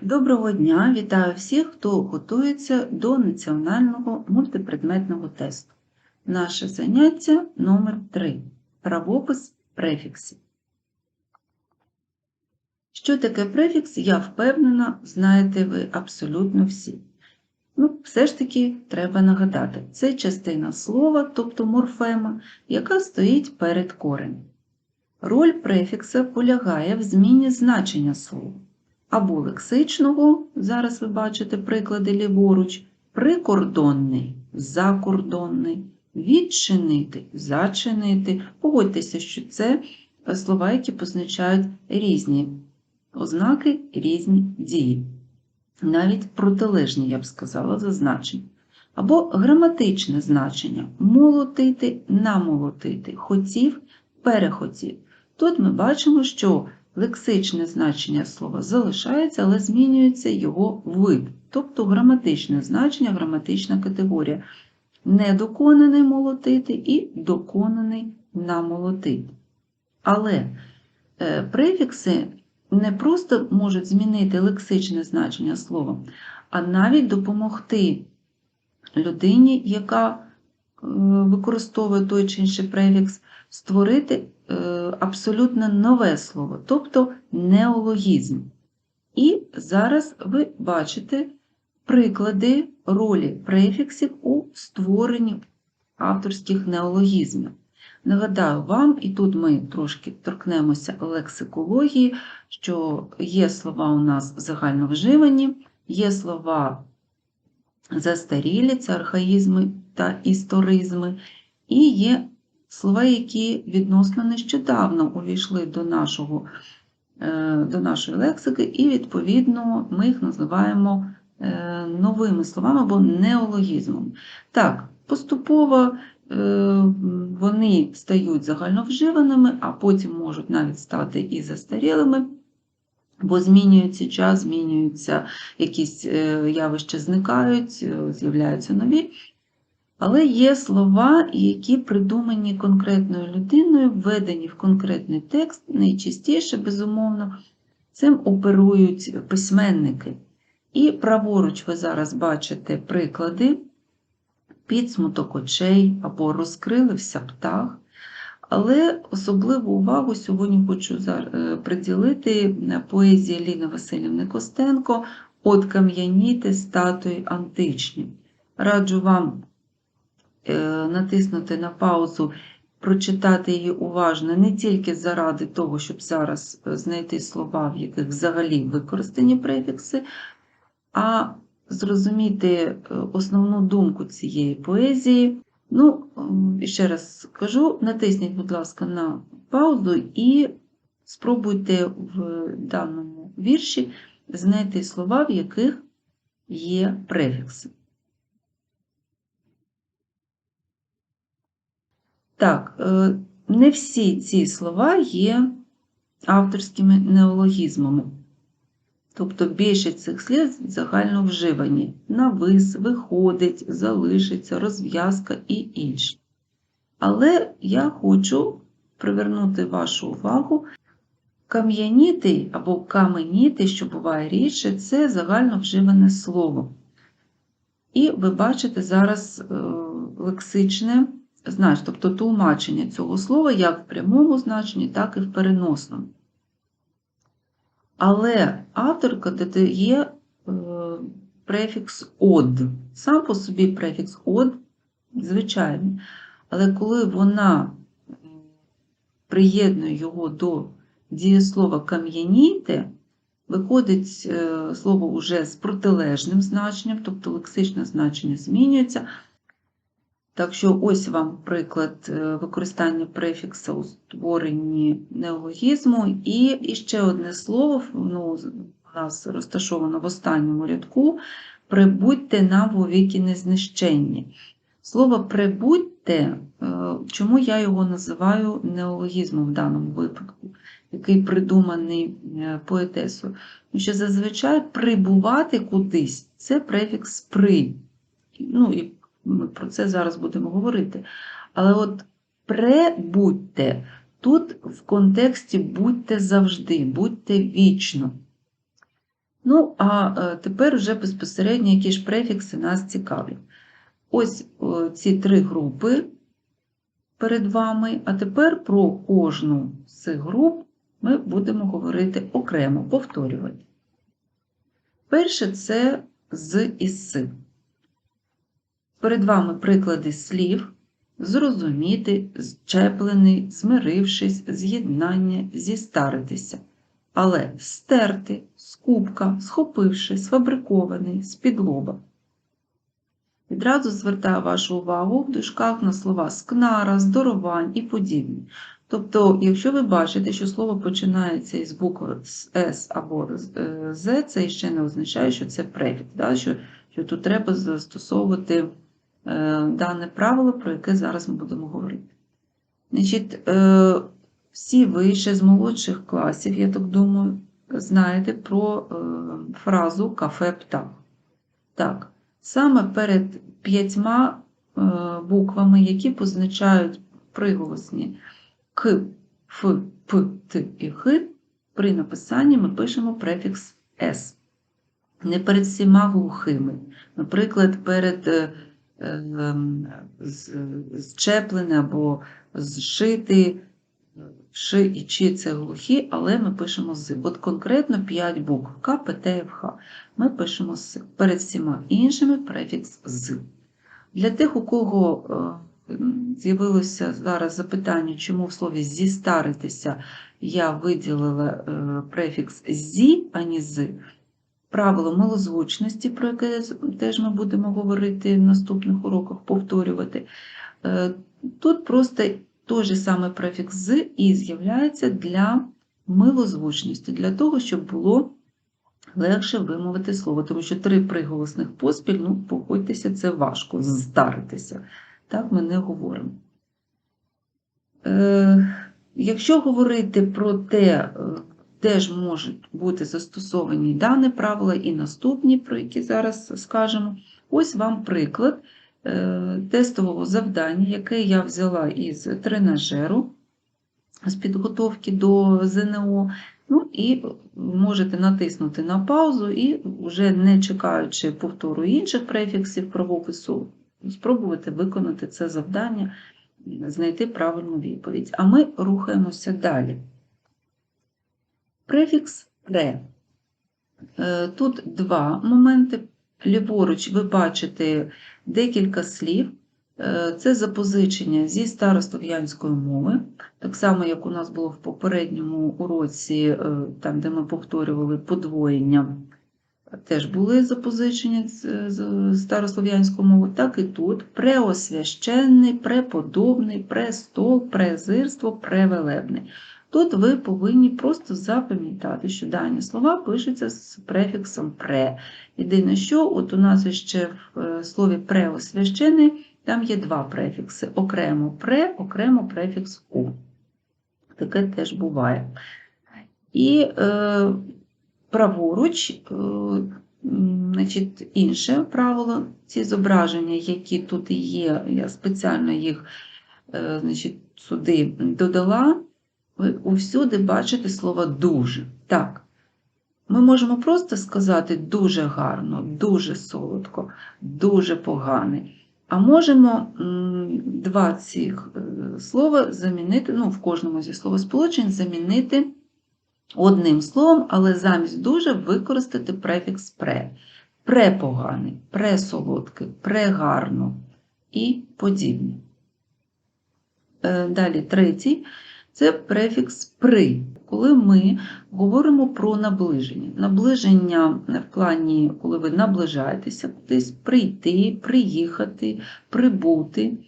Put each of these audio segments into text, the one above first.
Доброго дня! Вітаю всіх, хто готується до національного мультипредметного тесту. Наше заняття номер 3 Правопис префіксів. Що таке префікс, я впевнена, знаєте ви абсолютно всі. Ну, все ж таки треба нагадати, це частина слова, тобто морфема, яка стоїть перед коренем. Роль префікса полягає в зміні значення слова або лексичного, зараз ви бачите приклади ліворуч, прикордонний, закордонний, відчинити, зачинити. Погодьтеся, що це слова, які позначають різні ознаки, різні дії. Навіть протилежні, я б сказала, за значення. Або граматичне значення молотити, намолотити, хотів, перехотів. Тут ми бачимо, що лексичне значення слова залишається, але змінюється його вид, тобто граматичне значення, граматична категорія. Недоконаний молотити і доконаний намолотити. Але е, префікси не просто можуть змінити лексичне значення слова, а навіть допомогти людині, яка е, використовує той чи інший префікс, створити абсолютно нове слово, тобто неологізм. І зараз ви бачите приклади ролі префіксів у створенні авторських неологізмів. Нагадаю вам, і тут ми трошки торкнемося лексикології, що є слова у нас загальновживані, є слова застарілі, це архаїзми та історизми, і є слова, які відносно нещодавно увійшли до нашого, е, до нашої лексики, і, відповідно, ми їх називаємо е, новими словами або неологізмом. Так, поступово е, вони стають загальновживаними, а потім можуть навіть стати і застарілими. Бо змінюється час, змінюються якісь явища, зникають, з'являються нові. Але є слова, які придумані конкретною людиною, введені в конкретний текст, найчастіше, безумовно, цим оперують письменники. І праворуч ви зараз бачите приклади підсмуток очей або розкрилився птах. Але особливу увагу сьогодні хочу е, приділити поезії Ліни Васильівни Костенко «От кам'яніти статуї античні. Раджу вам Е, натиснути на паузу, прочитати її уважно не тільки заради того, щоб зараз е, знайти слова, в яких взагалі використані префікси, а зрозуміти е, основну думку цієї поезії. Ну, ще раз скажу, натисніть, будь ласка, на паузу і спробуйте в даному вірші знайти слова, в яких є префікси. Так, е, не всі ці слова є авторськими неологізмами. Тобто більшість цих слів загально вживані. Навис, виходить, залишиться, розв'язка і інші. Але я хочу привернути вашу увагу. Кам'яніти або каменіти, що буває рідше, це загально вживане слово. І ви бачите зараз е, лексичне значення, тобто тлумачення цього слова як в прямому значенні, так і в переносному. Але авторка додає е, префікс од. Сам по собі префікс од звичайний. Але коли вона приєднує його до дієслова кам'яніти, виходить е, слово вже з протилежним значенням, тобто лексичне значення змінюється. Так що ось вам приклад е, використання префікса у створенні неологізму. І ще одне слово ну, у нас розташовано в останньому рядку прибудьте нам віки незнищенні. Слово прибудьте, е, чому я його називаю неологізмом в даному випадку, який придуманий е, поетесою. Тому що зазвичай прибувати кудись це префікс при. Ну, і ми про це зараз будемо говорити. Але от пребудьте тут в контексті будьте завжди, будьте вічно. Ну, а е, тепер вже безпосередньо які ж префікси нас цікавлять. Ось е, ці три групи перед вами, а тепер про кожну з цих груп ми будемо говорити окремо, повторювати. Перше це з і с. Перед вами приклади слів зрозуміти, зчеплений, змирившись, з'єднання, зістаритися. Але стерти, скупка, схопивши, сфабрикований, з-під лоба. Відразу звертаю вашу увагу в дужках на слова скнара, здоровань і подібні. Тобто, якщо ви бачите, що слово починається із букви С або З, це ще не означає, що це префікс, що, що тут треба застосовувати дане правило, про яке зараз ми будемо говорити. Значить, е, всі ви ще з молодших класів, я так думаю, знаєте про е, фразу кафе птах. Так, саме перед п'ятьма е, буквами, які позначають приголосні к, ф, п, т і х, при написанні ми пишемо префікс с. Не перед всіма глухими. Наприклад, перед е, е, зчеплене або зшити, Ш і Ч це глухі, але ми пишемо з. От конкретно 5 букв К, П, Т, Ф, Х. Ми пишемо з. Перед всіма іншими префікс з. Для тих, у кого е, з'явилося зараз запитання, чому в слові зістаритися я виділила е, префікс зі, а не з. Правило малозвучності, про яке теж ми будемо говорити в наступних уроках, повторювати. Е, тут просто той же самий префікс з і з'являється для милозвучності, для того, щоб було легше вимовити слово, тому що три приголосних поспіль, ну, погодьтеся, це важко здаритися. Так ми не говоримо. Е, Якщо говорити про те, е, де ж можуть бути застосовані дане правила і наступні, про які зараз скажемо, ось вам приклад. Е, тестового завдання, яке я взяла із тренажеру з підготовки до ЗНО. Ну і можете натиснути на паузу і, вже не чекаючи повтору інших префіксів правопису, спробувати виконати це завдання, знайти правильну відповідь. А ми рухаємося далі. Префікс пре. Е, тут два моменти. Ліворуч ви бачите декілька слів. Е, це запозичення зі старослов'янської мови, так само, як у нас було в попередньому уроці, е, там, де ми повторювали подвоєння, теж були запозичення з старослов'янської мови, так і тут преосвященний, преподобний, престол, презирство, превелебний. Тут ви повинні просто запам'ятати, що дані слова пишуться з префіксом пре. Єдине, що от у нас ще в е, слові преосвящений, там є два префікси: окремо пре, окремо префікс у. Таке теж буває. І е, праворуч, е, значить, інше правило, ці зображення, які тут є, я спеціально їх е, значить, сюди додала ви усюди бачите слово дуже. Так. Ми можемо просто сказати дуже гарно, дуже солодко, дуже поганий. А можемо два цих е, слова замінити, ну, в кожному зі словосполучень замінити одним словом, але замість дуже використати префікс пре. Препоганий, пресолодкий, прегарно і подібне. Е, далі третій це префікс при, коли ми говоримо про наближення. Наближення в плані, коли ви наближаєтеся кудись, прийти, приїхати, прибути,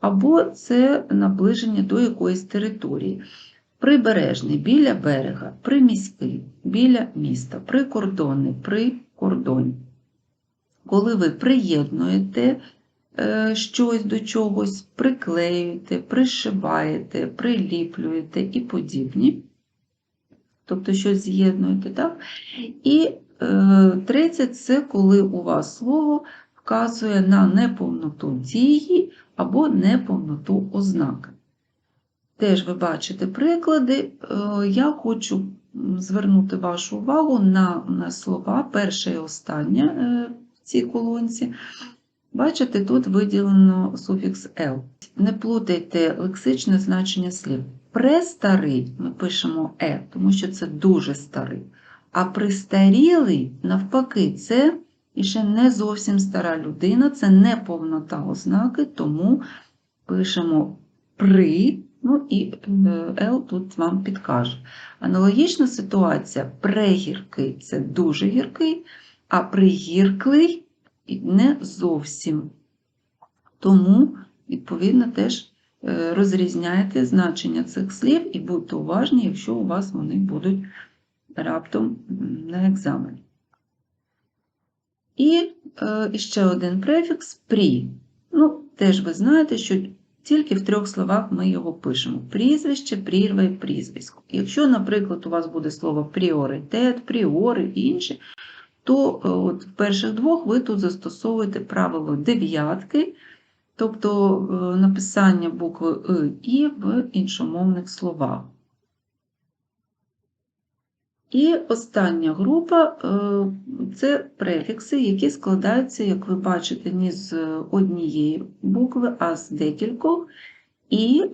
або це наближення до якоїсь території. Прибережний біля берега, приміський, біля міста, прикордонний, при кордоні. Коли ви приєднуєте щось до чогось приклеюєте, пришиваєте, приліплюєте і подібні. Тобто щось з'єднуєте, так? І е, третє це коли у вас слово вказує на неповноту дії або неповноту ознаки. Теж ви бачите приклади. Е, я хочу звернути вашу увагу на, на слова, перше і останнє е, в цій колонці. Бачите, тут виділено суфікс «л». Не плутайте лексичне значення слів. Престарий ми пишемо е, тому що це дуже старий. А пристарілий, навпаки, це іще не зовсім стара людина, це не повнота ознаки, тому пишемо при, ну і е, Л тут вам підкаже. Аналогічна ситуація прегіркий це дуже гіркий, а пригірклий не зовсім. Тому, відповідно, теж е, розрізняйте значення цих слів і будьте уважні, якщо у вас вони будуть раптом на екзамені. І е, ще один префікс прі. Ну, теж ви знаєте, що тільки в трьох словах ми його пишемо: прізвище, прірва і прізвисько. Якщо, наприклад, у вас буде слово пріоритет, пріори і інше, то е, от в перших двох ви тут застосовуєте правило дев'ятки, тобто е, написання букви «и» і в іншомовних словах. І остання група е, це префікси, які складаються, як ви бачите, не з однієї букви, а з декількох. І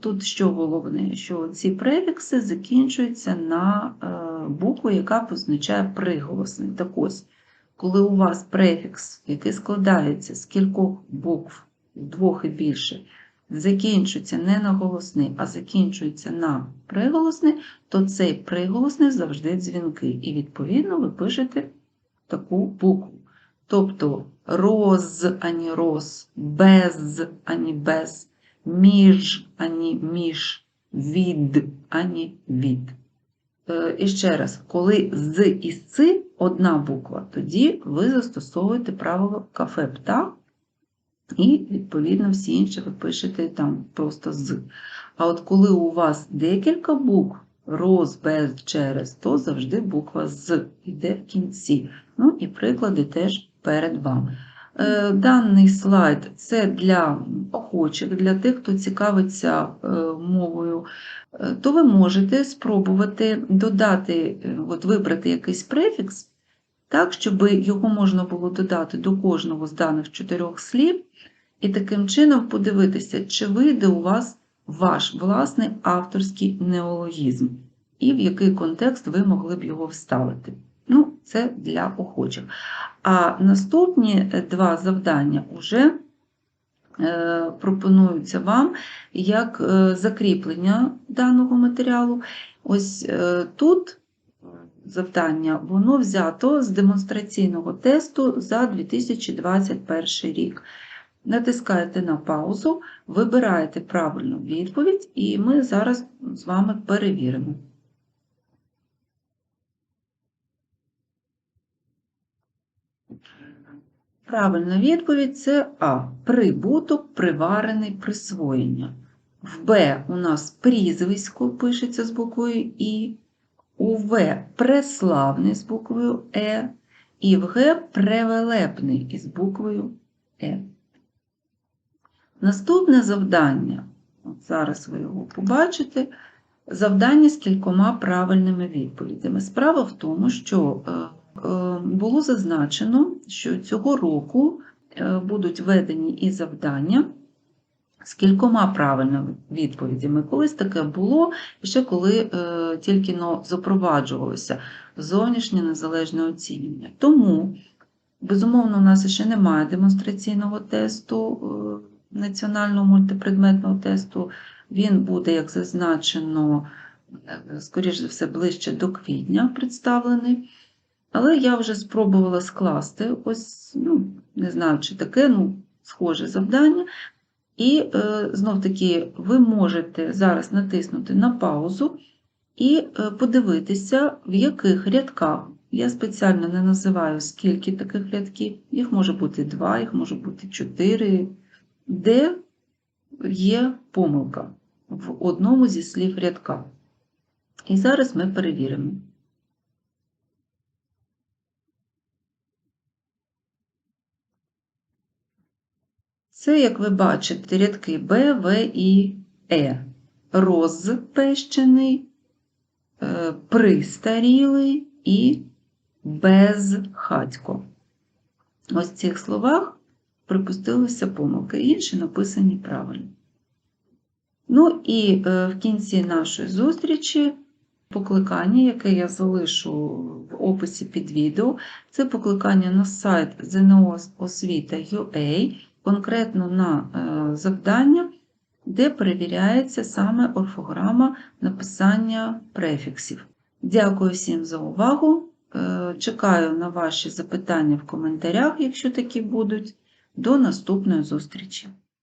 тут що головне, що ці префікси закінчуються на букву, яка позначає приголосний. Так ось, коли у вас префікс, який складається з кількох букв, двох і більше, закінчується не на голосний, а закінчується на приголосний, то цей приголосний завжди дзвінкий. І, відповідно, ви пишете таку букву. Тобто роз, ані роз, без, ані без, між, ані між, від, ані від. Е, І ще раз, коли з і ци одна буква, тоді ви застосовуєте правило кафе птах, і, відповідно, всі інші ви пишете там просто з. А от коли у вас декілька букв, роз, без, через, то завжди буква з йде в кінці. Ну і приклади теж перед вами. Е, Даний слайд це для охочих, для тих, хто цікавиться е, мовою, Е, то ви можете спробувати додати, от вибрати якийсь префікс, так, щоб його можна було додати до кожного з даних чотирьох слів, і таким чином подивитися, чи вийде у вас ваш власний авторський неологізм, і в який контекст ви могли б його вставити. Це для охочих. А наступні е, два завдання вже е, пропонуються вам як е, закріплення даного матеріалу. Ось тут завдання, воно взято з демонстраційного тесту за 2021 рік. Натискаєте на паузу, вибираєте правильну відповідь, і ми зараз з вами перевіримо. Правильна відповідь це А. Прибуток, приварений, присвоєння. В Б у нас прізвисько пишеться з буквою І, у В преславний з буквою Е, і в Г превелепний із буквою Е. Наступне завдання, от зараз ви його побачите, завдання з кількома правильними відповідями. Справа в тому, що е, було зазначено, що цього року е, будуть введені і завдання з кількома правильними відповідями. Колись таке було, ще коли е, тільки но запроваджувалося зовнішнє незалежне оцінювання. Тому, безумовно, у нас ще немає демонстраційного тесту, е, національного мультипредметного тесту. Він буде, як зазначено, е, скоріш за все, ближче до квітня представлений. Але я вже спробувала скласти ось, ну, не знаю, чи таке, ну, схоже завдання. І е, знов-таки ви можете зараз натиснути на паузу і е, подивитися, в яких рядках. Я спеціально не називаю, скільки таких рядків, їх може бути два, їх може бути чотири, де є помилка в одному зі слів рядка. І зараз ми перевіримо. Це, як ви бачите, рядки Б, В і Е. Розпещений, е, пристарілий і безхатько. Ось в цих словах припустилися помилки, інші написані правильно. Ну і е, в кінці нашої зустрічі покликання, яке я залишу в описі під відео, це покликання на сайт освіта.ua, конкретно на е, завдання, де перевіряється саме орфограма написання префіксів. Дякую всім за увагу. Е, Чекаю на ваші запитання в коментарях, якщо такі будуть. До наступної зустрічі!